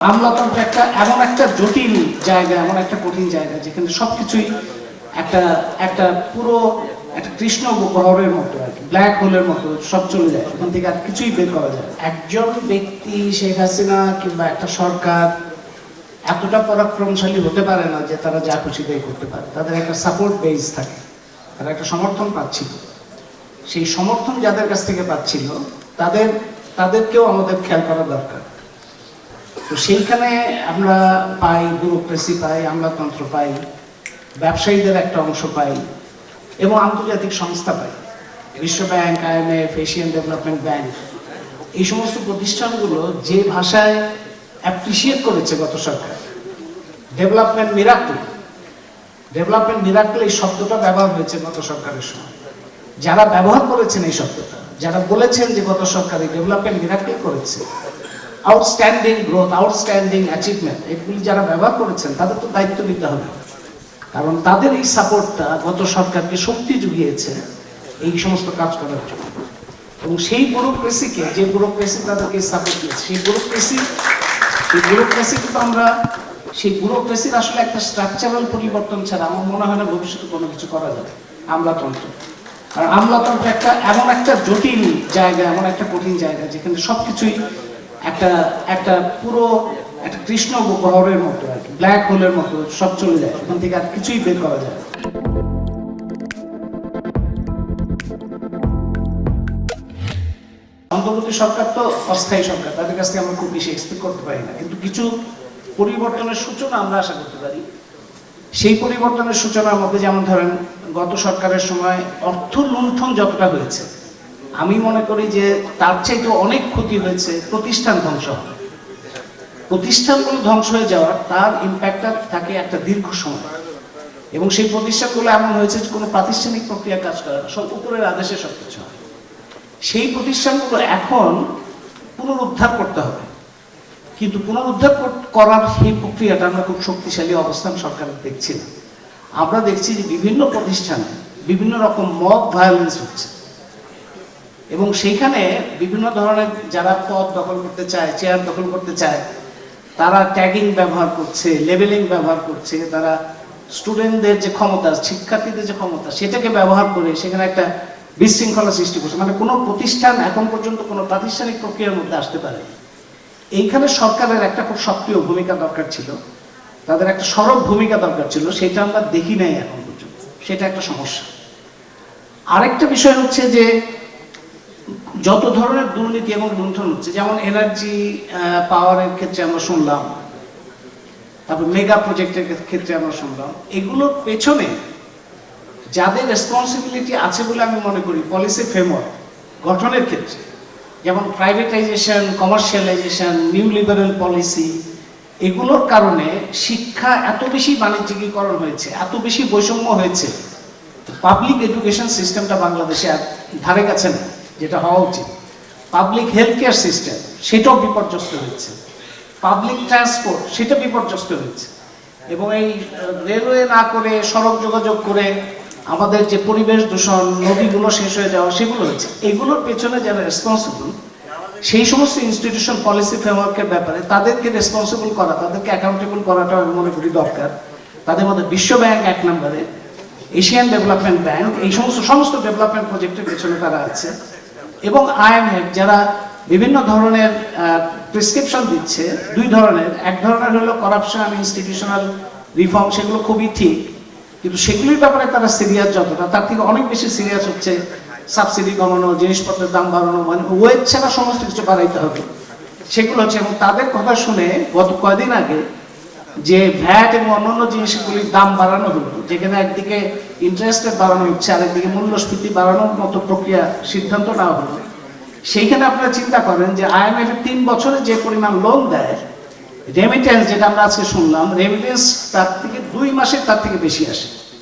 আমলাতন্ত্র একটা এমন একটা জটিল জায়গা, এমন একটা কঠিন জায়গা, যেখানে সবকিছুই একটা একটা পুরো, একটা কৃষ্ণ গহরের মতো আর কি ব্ল্যাক হোলের মতো সব চলে যায় ওখান থেকে আর কিছুই বের করা যায়। একজন ব্যক্তি শেখ হাসিনা কিংবা একটা সরকার এতটা পরাক্রমশালী হতে পারে না যে তারা যা খুশি তাই করতে পারে। তাদের একটা সাপোর্ট বেস থাকে, তারা একটা সমর্থন পাচ্ছিল। সেই সমর্থন যাদের কাছ থেকে পাচ্ছিল, তাদের, তাদেরকেও আমাদের খেয়াল করা দরকার। তো সেইখানে আমরা পাই ব্যুরোক্রেসি পাই, আমলাতন্ত্র পাই, ব্যবসায়ীদের একটা অংশ পাই এবং আন্তর্জাতিক সংস্থা পাই। বিশ্ব bank IMF Asian development bank, এই সমস্ত প্রতিষ্ঠানগুলো যে ভাষায় অ্যাপ্রিসিয়েট করেছে গত সরকার। ডেভেলপমেন্ট মিরাকল ডেভেলপমেন্ট মিরাকল এই শব্দটা ব্যবহার হয়েছে গত সরকারের সময়। যারা ব্যবহার করেছেন এই শব্দটা, যারা বলেছেন যে গত সরকার এই ডেভেলপমেন্ট মিরাকল করেছে আউটস্ট্যান্ডিং গ্রোথ আউটস্ট্যান্ডিং অ্যাচিভমেন্ট এগুলি যারা ব্যবহার করেছেন, তাদের তো দায়িত্ব নিতে হবে। কারণ তাদের এই সাপোর্টটা গত সরকারকে শক্তি জুগিয়েছে এই সমস্ত কাজ করার জন্য। এবং সেই ব্যুরোক্রেসিকে যে ব্যুরোক্রেসি তাদেরকে সাপোর্ট দিয়েছে, সেই ব্যুরোক্রেসি সেই ব্যুরোক্রেসি কিন্তু আমরা, সেই ব্যুরোক্রেসির আসলে একটা স্ট্রাকচারাল পরিবর্তন ছাড়া আমার মনে হয় না ভবিষ্যতে কোনো কিছু করা যাবে। আমলাতন্ত্র। আর আমলাতন্ত্র একটা, এমন একটা জটিল জায়গা, এমন একটা কঠিন জায়গা, যেখানে সবকিছুই একটা একটা পুরো, একটা কৃষ্ণ গহরের মতো আর কি ব্ল্যাক হোলের মতো সব চলে যায়, ওখান থেকে আর কিছুই বের করা যায় অন্তর্বর্তী সরকার তো অস্থায়ী সরকার, তাদের কাছ থেকে আমরা খুব বেশি এক্সপেক্ট করতে পারি না। কিন্তু কিছু পরিবর্তনের সূচনা আমরা আশা করতে পারি। সেই পরিবর্তনের সূচনার মধ্যে যেমন ধরেন, গত সরকারের সময় অর্থ লুণ্ঠন যতটা হয়েছে আমি মনে করি যে তার চাইতে অনেক ক্ষতি হয়েছে প্রতিষ্ঠান ধ্বংস। প্রতিষ্ঠানগুলো ধ্বংস হয়ে যাওয়ার তার ইম্প্যাক্টটা থাকে একটা দীর্ঘ সময়। এবং সেই প্রতিষ্ঠানগুলো এমন হয়েছে যে কোনো প্রাতিষ্ঠানিক প্রক্রিয়া কাজ করে সব উপরের আদেশে সব কিছু হয়। সেই প্রতিষ্ঠানগুলো এখন পুনরুদ্ধার করতে হবে। কিন্তু পুনরুদ্ধার করার সেই প্রক্রিয়াটা আমরা খুব শক্তিশালী অবস্থান সরকারের দেখছি না। আমরা দেখছি যে বিভিন্ন প্রতিষ্ঠানে বিভিন্ন রকম মব ভায়োলেন্স হচ্ছে। এবং সেইখানে বিভিন্ন ধরনের যারা পদ দখল করতে চায় চেয়ার দখল করতে চায়, তারা ট্যাগিং ব্যবহার করছে লেবেলিং ব্যবহার করছে, তারা স্টুডেন্টদের যে ক্ষমতা, শিক্ষার্থীদের যে ক্ষমতা, সেটাকে ব্যবহার করে সেখানে একটা বিশৃঙ্খলা সৃষ্টি করছে। মানে কোনো প্রতিষ্ঠান এখন পর্যন্ত কোনো প্রাতিষ্ঠানিক প্রক্রিয়ার মধ্যে আসতে পারে এইখানে সরকারের একটা খুব সক্রিয় ভূমিকা দরকার ছিল। তাদের একটা সরব ভূমিকা দরকার ছিল, সেটা আমরা দেখি নাই এখন পর্যন্ত। সেটা একটা সমস্যা। আরেকটা বিষয় হচ্ছে যে যত ধরনের দুর্নীতি এবং লুণ্ঠন হচ্ছে, যেমন এনার্জি পাওয়ারের ক্ষেত্রে আমরা শুনলাম, তারপর মেগা প্রজেক্টের ক্ষেত্রে আমরা শুনলাম এগুলোর পেছনে যাদের রেসপন্সিবিলিটি আছে বলে আমি মনে করি পলিসি ফ্রেমওয়ার্ক গঠনের ক্ষেত্রে, যেমন privatisation commercialisation new liberal policy এগুলোর কারণে শিক্ষা এত বেশি বাণিজ্যিকীকরণ হয়েছে, এত বেশি বৈষম্য হয়েছে পাবলিক এডুকেশন সিস্টেমটা বাংলাদেশে আর ধারে কাছে না। যেটা হওয়া উচিত। পাবলিক হেলথ কেয়ার সিস্টেম সেটাও বিপর্যস্ত হয়েছে। পাবলিক ট্রান্সপোর্ট সেটা বিপর্যস্ত হয়েছে। এবং এই রেলওয়ে না করে সড়ক যোগাযোগ করে আমাদের যে পরিবেশ দূষণ, নদীগুলো শেষ হয়ে যাওয়া, সেগুলো হচ্ছে এগুলোর পেছনে যারা রেসপন্সিবল সেই সমস্ত ইনস্টিটিউশন পলিসি ফ্রেমওয়ার্কের ব্যাপারে তাদেরকে রেসপন্সিবল করা, তাদেরকে অ্যাকাউন্টেবল করাটা আমি মনে করি দরকার। তাদের মধ্যে বিশ্ব ব্যাংক এক নম্বরে এশিয়ান ডেভেলপমেন্ট ব্যাংক এই সমস্ত সমস্ত ডেভেলপমেন্ট প্রজেক্টের পেছনে তারা আছে। এবং আইএমএফ যারা বিভিন্ন ধরনের প্রেসক্রিপশন দিচ্ছে, দুই ধরনের। এক ধরনের হলো করাপশন ইনস্টিটিউশনাল রিফর্ম সেগুলো খুবই ঠিক। কিন্তু সেগুলির ব্যাপারে তারা সিরিয়াস যতটা, তার থেকে অনেক বেশি সিরিয়াস হচ্ছে সাবসিডি কমানো, জিনিসপত্রের দাম বাড়ানো মানে ওয়েজ ছাড়া সমস্ত কিছু বাড়াইতে হবে। সেগুলো হচ্ছে, এবং তাদের কথা শুনে গত কয়দিন আগে যে ভ্যাট এবং অন্যান্য জিনিসগুলির দাম বাড়ানো হলো, যেখানে একদিকে ইন্টারেস্টের বাড়ানো হচ্ছে আর একদিকে মূল্যস্ফীতি বাড়ানোর মতো প্রক্রিয়া সিদ্ধান্ত নেওয়া হলো। সেইখানে আপনারা চিন্তা করেন যে আইএমএফ তিন বছরে যে পরিমাণ লোন দেয় রেমিটেন্স যেটা আমরা আজকে শুনলাম রেমিটেন্স তার থেকে দুই মাসে তার থেকে বেশি আসে।